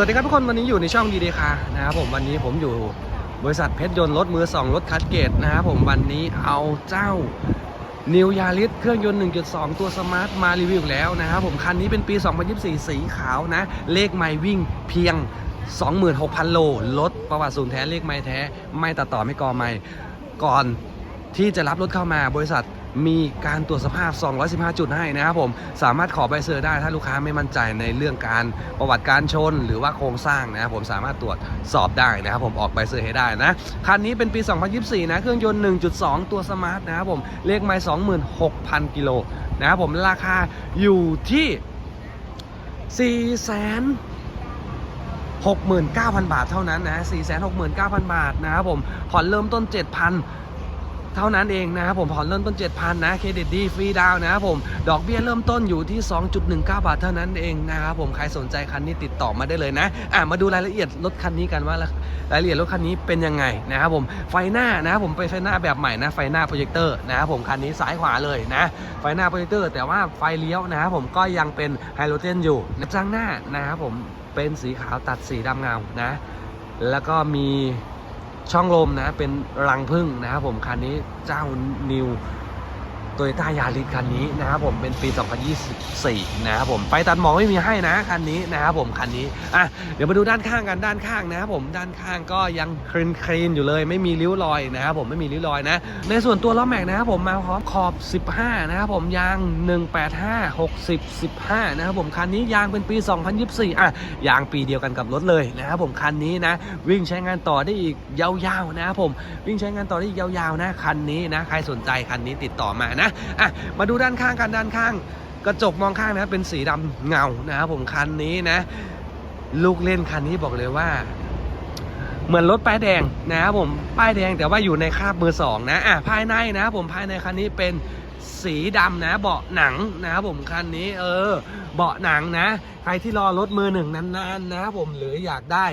สวัสดีครับทุกคนวันนี้อยู่ในช่องดีเดคานะครับผมวันนี้ผมอยู่บริษัทเพชรยนต์รถมือ 2 รถคัดเกตนะครับผมวันนี้เอาเจ้านิวยาริสเครื่องยนต์ 1.2 ตัวสมาร์ทมารีวิวอีกแล้วนะครับผมคันนี้เป็นปี 2024 สีขาวนะ เลขไม่วิ่งเพียง 26,000 โลรถประวัติศูนย์แท้เลขไม่แท้ ไม่ตัดต่อไม่กอไม่ก่อนที่จะรับรถเข้ามาบริษัท มีการตรวจสภาพ 215 จุดให้นะครับผม สามารถขอใบเซอร์ได้ถ้าลูกค้าไม่มั่นใจในเรื่องการประวัติการชน หรือว่าโครงสร้างนะครับผมสามารถตรวจสอบได้นะครับผมออกใบเซอร์ให้ได้นะคันนี้เป็นปี 2024 นะเครื่องยนต์ 1.2 ตัวสมาร์ทนะครับผมเลขไมล์26,000 กิโลนะครับผมราคาอยู่ที่ 4 0 0 0 0 69,000 บาทเท่านั้นนะ 469,000 บาทนะครับผม ผ่อนเริ่มต้น 7,000 เท่านั้นเองนะครับผมผ่อนเริ่มต้น 7,000 นะเครดิตดีฟรีดาวนะครับผมดอกเบี้ยเริ่มต้นอยู่ที่ 2.19 บาทเท่านั้นเองนะครับผมใครสนใจคันนี้ติดต่อมาได้เลยนะอะมาดูรายละเอียดรถคันนี้กันว่ารายละเอียดรถคันนี้เป็นยังไงนะครับผมไฟหน้านะครับผมเป็นไฟหน้าแบบใหม่นะไฟหน้าโปรเจคเตอร์นะครับผมคันนี้ซ้ายขวาเลยนะไฟหน้าโปรเจคเตอร์แต่ว่าไฟเลี้ยวนะครับผมก็ยังเป็นไฮโลเจนอยู่นะจ้างหน้านะครับผมเป็นสีขาวตัดสีดำเงานะแล้วก็มี ช่องลมนะเป็นรังพึ่งนะครับผมคันนี้เจ้านิว โตโยต้ายาริสคันนี้นะครับผมเป็นปี 2024 นะครับผมไปตัดหมอกไม่มีให้นะคันนี้นะครับผมคันนี้อะเดี๋ยวมาดูด้านข้างกันด้านข้างนะครับผมด้านข้างก็ยังคลีนคลีนอยู่เลย ไม่มีริ้วรอยนะครับผมไม่มีริ้วรอยนะ ในส่วนตัวล้อแม็กนะครับผมมาพร้อมขอบ 15 นะครับผมยาง 185 60 15 นะครับผมคันนี้ยางเป็นปี 2024 อะยางปีเดียวกันกับรถเลยนะครับผมคันนี้นะ วิ่งใช้งานต่อได้อีกยาวๆนะครับผมวิ่งใช้งานต่อได้อีกยาวๆนะคันนี้นะใครสนใจคันนี้ติดต่อมานะอะมาดูด้านข้างกันด้านข้าง กระจกมองข้างนะเป็นสีดำเงานะครับผมคันนี้นะ ลูกเล่นคันนี้บอกเลยว่า เหมือนรถป้ายแดงนะครับผมป้ายแดงแต่ว่าอยู่ในคราบมือสองนะอะภายในนะครับผมภายในคันนี้เป็นสีดำนะเบาะหนังนะครับผมคันนี้เออ เบาะหนังนะ ใครที่รอรถมือหนึ่งนานๆนะครับผมหรืออยากได้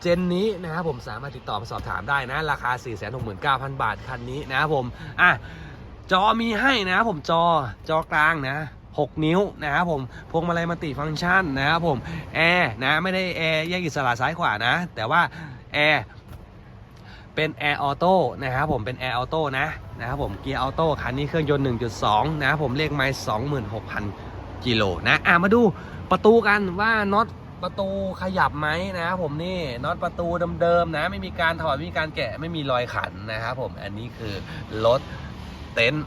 เจนนี้นะครับผมสามารถติดต่อมาสอบถามได้นะ ราคา 469,000 บาทคันนี้นะครับผมอะ จอมีให้นะครับผมจอจอกลางนะ 6 นิ้วนะครับผมพวงมาลัยมัลติฟังก์ชันนะครับผมแอร์นะไม่ได้แอร์แยกอิสระซ้ายขวานะ แต่ว่าแอร์เป็นแอร์ออโต้นะครับผมเป็นแอร์ออโต้นะนะครับผมเกียร์ออโต้คันนี้เครื่องยนต์ 1.2 นะครับผมเลขไมล์26,000 กิโลนะอะมาดูประตูกันว่าน็อตประตูขยับไหมนะครับผมนี่น็อตประตูเดิมๆนะ ไม่มีการถอดไม่มีการแกะไม่มีรอยขันนะครับผมอันนี้คือรถ เต็นท์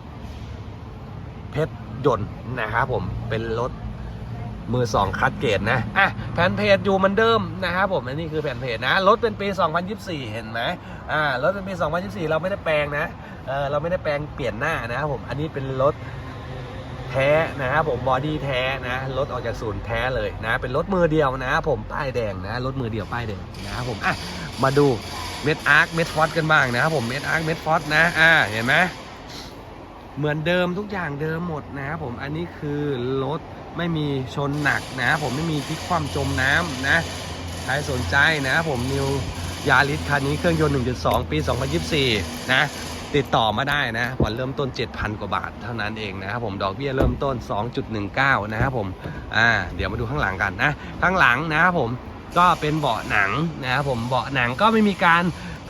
เพชรยนต์นะครับผมเป็นรถมือสองคัดเกรดนะอะแผ่นเพจอยู่มือนเดิมนะครับผมอันนี้คือแผ่นเพจนะรถเป็นปี 2024 เห็นไหมอ่ารถเป็นปี 2024 เราไม่ได้แปลงนะเออเราไม่ได้แปลงเปลี่ยนหน้านะครับผมอันนี้เป็นรถแท้นะครับผมบอดี้แท้นะรถออกจากศูนย์แท้เลยนะ เป็นรถมือเดียวนะครับผมป้ายแดงนะรถมือเดียวป้ายแดงนะครับผมอะมาดูเม็ดอาร์คเม็ดฟอสกันบ้างนะครับผมเม็ดอาร์คเม็ดฟอสนะอ่าเห็นไหม เหมือนเดิมทุกอย่างเดิมหมดนะครับผมอันนี้คือรถไม่มีชนหนักนะครับผมไม่มีพลิกคว่ำจมน้ำนะใครสนใจนะครับผมนิวยาริสคันนี้เครื่องยนต์ 1.2 ปี 2024 นะ ติดต่อมาได้นะผ่อนเริ่มต้น 7,000 กว่าบาทเท่านั้นเองนะครับผมดอกเบี้ยเริ่มต้น 2.19 นะครับผมอ่าเดี๋ยวมาดูข้างหลังกันนะ ข้างหลังนะครับผมก็เป็นเบาะหนังนะครับผมเบาะหนังก็ไม่มีการ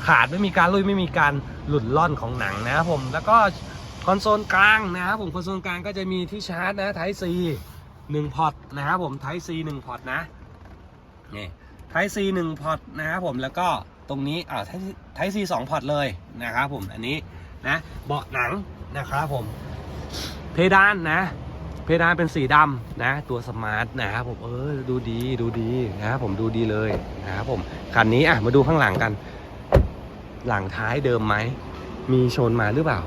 ขาดไม่มีการลุยไม่มีการหลุดล่อนของหนังนะครับผมแล้วก็ คอนโซลกลางนะครับผมคอนโซลกลางก็จะมีที่ชาร์จนะไทป์ C 1พอร์ตนะครับผมไทป์ C 1พอร์ตนะนี่ไทป์ C 1พอร์ตนะครับผมแล้วก็ตรงนี้อ่าไทป์ C 2พอร์ตเลยนะครับผมอันนี้นะเบาะหนังนะครับผมเพดานนะ เพดานเป็นสีดำนะ ตัวสมาร์ทนะครับผมเออดูดีดูดีนะครับผมดูดีเลยนะครับผมคันนี้อะมาดูข้างหลังกัน หลังท้ายเดิมไหมมีชนมาหรือเปล่า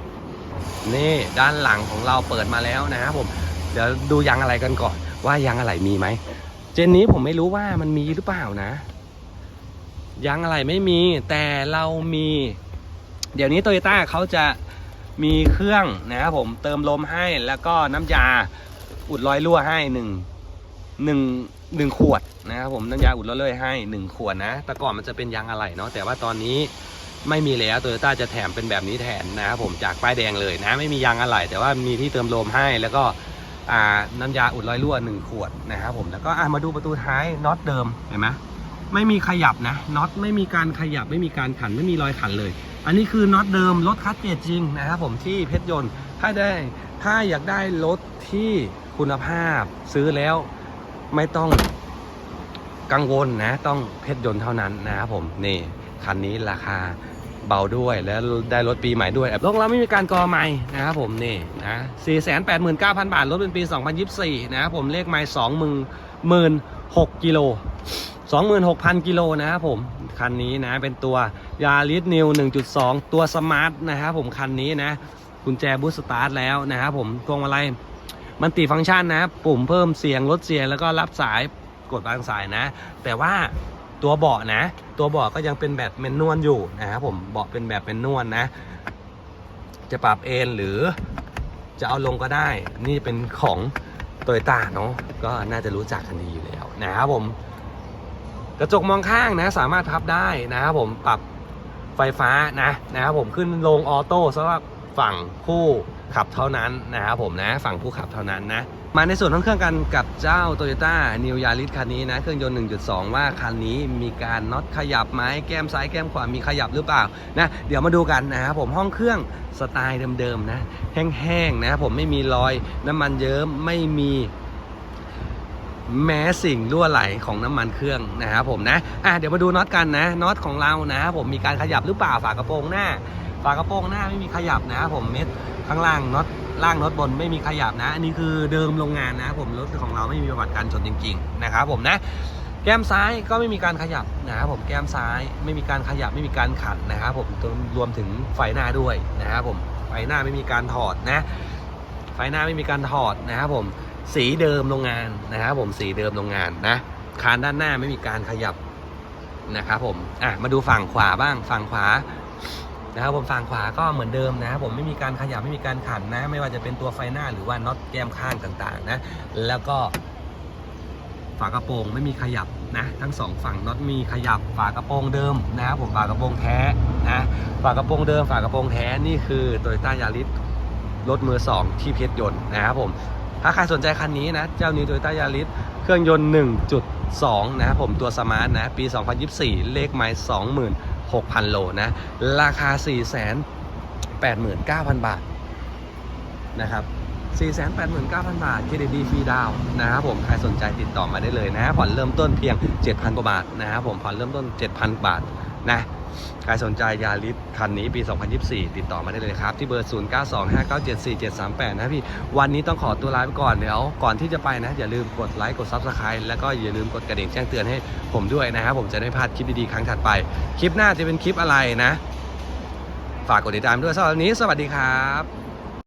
นี่ด้านหลังของเราเปิดมาแล้วนะครับผม เดี๋ยวดูยางอะไรกันก่อน ว่ายางอะไรมีไหม เจนนี้ผมไม่รู้ว่ามันมีหรือเปล่านะ ยางอะไรไม่มี แต่เรามี เดี๋ยวนี้โตโยต้าเขาจะมีเครื่องนะครับผมเติมลมให้แล้วก็น้ำยาอุดรอยรั่วให้หนึ่งหนึ่งหนึ่งขวดนะครับผมน้ำยาอุดรอยรั่วให้หนึ่งขวดนะแต่ก่อนมันจะเป็นยางอะไรเนาะแต่ว่าตอนนี้ ไม่มีแล้วโตโยต้าจะแถมเป็นแบบนี้แทนนะครับผมจากป้ายแดงเลยนะไม่มียางอะไรแต่ว่ามีที่เติมลมให้แล้วก็น้ำยาอุดรอยรั่วหนึ่งขวดนะครับผมแล้วก็มาดูประตูท้ายน็อตเดิมเห็นไหมไม่มีขยับนะน็อตไม่มีการขยับไม่มีการขันไม่มีรอยขันเลย อันนี้คือน็อตเดิมรถคัสเกตจริงนะครับผมที่เพชรยนต์ถ้าได้ถ้าอยากได้รถที่คุณภาพซื้อแล้วไม่ต้องกังวลนะต้องเพชรยนต์เท่านั้นนะครับผมนี่ คันนี้ราคาเบาด้วยแล้วได้รถปีใหม่ด้วยรถเราไม่มีการกอใหม่นะครับผมนี่นะ489,000บาท รถเป็นปี2024นะครับผมเลขไม่2 1 6กิโล26,000กิโลนะครับผม คันนี้นะเป็นตัวยาริสนิว1.2ตัวสมาร์ทนะครับผมคันนี้นะกุญแจบูสต์สตาร์ทแล้วนะครับผมพวงมาลัยมันติฟังก์ชันนะปุ่มเพิ่มเสียงลดเสียงแล้วก็รับสายกดบางสายนะ แต่ว่า ตัวเบาะนะ ตัวเบาะก็ยังเป็นแบบเมนนวลอยู่นะครับผมเบาะเป็นแบบเมนนวลนะ จะปรับเอนหรือจะเอาลงก็ได้ นี่เป็นของโตโยต้าเนาะก็น่าจะรู้จักกันดีอยู่แล้วนะครับผม กระจกมองข้างนะสามารถพับได้นะครับผมปรับไฟฟ้านะนะครับผมขึ้นลงออโต้สำหรับ ฝั่งผู้ขับเท่านั้นนะครับผมนะฝั่งผู้ขับเท่านั้นนะมาในส่วนของเครื่องกันกับเจ้า Toyota New Yaris คันนี้นะเครื่องยนต์ 1.2 ว่าคันนี้มีการน็อตขยับไหมแก้มซ้ายแก้มขวามีขยับหรือเปล่านะเดี๋ยวมาดูกันนะครับผมห้องเครื่องสไตล์เดิมๆนะแห้งๆนะครับผมไม่มีรอยน้ำมันเยิ้มไม่มีแม้สิ่งรั่วไหลของน้ำมันเครื่องนะครับผมนะ อะเดี๋ยวมาดูน็อตกันนะ น็อตของเรานะครับผมมีการขยับหรือเปล่าฝากระโปรงหน้า ฝากระโปรงหน้าไม่มีขยับนะครับผมเม็ดข้างล่างน็อตล่างน็อตบนไม่มีขยับนะ อันนี้คือเดิมโรงงานนะผมรถของเราไม่มีประวัติการชนจริงๆนะครับผมนะแก้มซ้ายก็ไม่มีการขยับนะครับผมแก้มซ้ายไม่มีการขยับไม่มีการขันนะครับผมรวมถึงไฟหน้าด้วยนะครับผมไฟหน้าไม่มีการถอดนะไฟหน้าไม่มีการถอดนะครับผมสีเดิมโรงงานนะครับผมสีเดิมโรงงานนะคานด้านหน้าไม่มีการขยับนะครับผมอะมาดูฝั่งขวาบ้างฝั่งขวา นะครับผมฝั่งขวาก็เหมือนเดิมนะครับผมไม่มีการขยับไม่มีการขันนะ ไม่ว่าจะเป็นตัวไฟหน้าหรือว่าน็อตแก้มข้างต่างๆนะแล้วก็ฝากระโปรงไม่มีขยับนะทั้งสองฝั่งน็อตมีขยับฝากระโปรงเดิมนะครับผมฝากระโปรงแท้นะฝากระโปรงเดิมฝากระโปรงแท้นี่คือโตโยต้ายาริสรถมือสองที่เพชรยนต์นะครับผมถ้าใครสนใจคันนี้นะเจ้านี้โตโยต้ายาริสเครื่องยนต์ 1.2 นะครับผมตัวสมาร์ทนะปี 2024 เลขไมล์ 6,000 โลนะ ราคา 489,000 บาทนะครับ 489,000 บาทเครดิตดีฟรีดาวน์นะครับผม ใครสนใจติดต่อมาได้เลยนะผ่อนเริ่มต้นเพียง 7,000 กว่าบาทนะครับผมผ่อนเริ่มต้น 7,000 บาท นะใครสนใจยาลิสคันนี้ปี 2024 ติดต่อมาได้เลยครับ ที่เบอร์ 0925974738 นะพี่ วันนี้ต้องขอตัวลาไปก่อนเดี๋ยวก่อนที่จะไปนะ อย่าลืมกดไลค์กด Subscribe แล้วก็อย่าลืมกดกระดิ่งแจ้งเตือนให้ผมด้วยนะครับ ผมจะได้ไม่พลาดคลิปดีๆ ครั้งถัดไป คลิปหน้าจะเป็นคลิปอะไรนะ ฝากกดติดตามด้วยสำหรับวันนี้ สวัสดีครับ